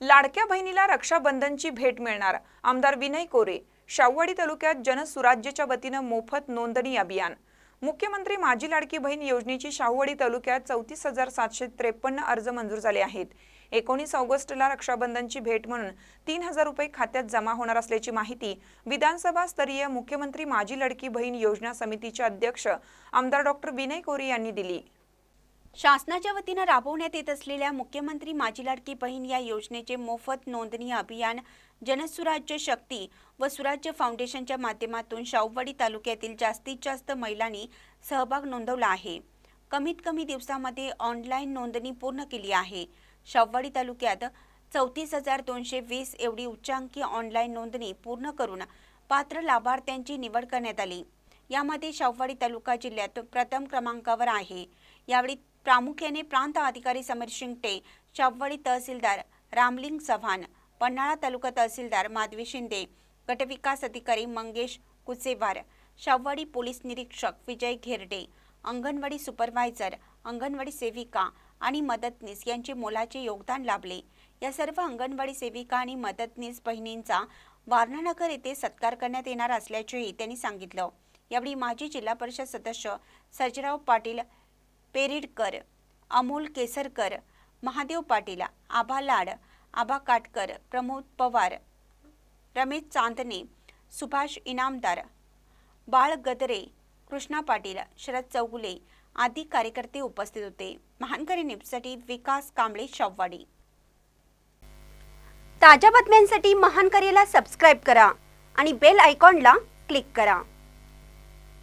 लाडक्या बहिणीला रक्षाबंधनची भेट मिळणार. आमदार विनय कोरे शाहूवाडी तालुक्यात जनसुराज्यच्या वतीनं मोफत नोंदणी अभियान. मुख्यमंत्री माझी लाडकी बहीण योजनेची शाहूवाडी तालुक्यात चौतीस हजार सातशे त्रेपन्न अर्ज मंजूर झाले आहेत. एकोणीस ऑगस्टला रक्षाबंधनची भेट म्हणून तीन हजार रुपये खात्यात जमा होणार असल्याची माहिती विधानसभा स्तरीय मुख्यमंत्री माझी लाडकी बहीण योजना समितीचे अध्यक्ष आमदार डॉक्टर विनय कोरे यांनी दिली. शासनाच्या वतीनं राबवण्यात येत असलेल्या मुख्यमंत्री माझी लाडकी बहीण या योजनेचे मोफत नोंदणी अभियान जनसुराज्य शक्ती व सुराज्य फाउंडेशनच्या माध्यमातून शाहूवाडी तालुक्यातील जास्तीत जास्त महिलांनी सहभाग नोंदवला आहे. कमीत कमी दिवसामध्ये ऑनलाईन नोंदणी पूर्ण केली आहे. शाहूवाडी तालुक्यात चौतीस हजार दोनशे वीस एवढी उच्चांकी ऑनलाईन नोंदणी पूर्ण करून पात्र लाभार्थ्यांची निवड करण्यात आली. यामध्ये शाहूवाडी तालुका जिल्ह्यात प्रथम क्रमांकावर आहे. यावेळी प्रामुख्याने प्रांत अधिकारी समीर शिंगटे शाहूवाडी तहसीलदार रामलिंग चव्हाण पन्हाळा तालुका तहसीलदार माधवी शिंदे गटविकास अधिकारी मंगेश कुचेवार शाहूवाडी पोलीस निरीक्षक विजय घेरडे अंगणवाडी सुपरवायझर अंगणवाडी सेविका आणि मदतनीस यांचे मोलाचे योगदान लाभले. या सर्व अंगणवाडी सेविका आणि मदतनीस बहिणींचा वारणानगर येथे सत्कार करण्यात येणार असल्याचेही त्यांनी सांगितलं. यावेळी माजी जिल्हा परिषद सदस्य सर्जराव पाटील पेरिडकर अमोल केसरकर महादेव पाटील आभा लाड आभा काटकर प्रमोद पवार रमेश चांदणे सुभाष इनामदार बाळ गदरे कृष्णा पाटील शरद चौगुले आदी कार्यकर्ते उपस्थित होते. महानकरी न्यूजसाठी विकास कांबळे शववाडी ताज्या बातम्यांसाठी महानकरीला सबस्क्राईब करा आणि बेल आयकॉनला क्लिक करा.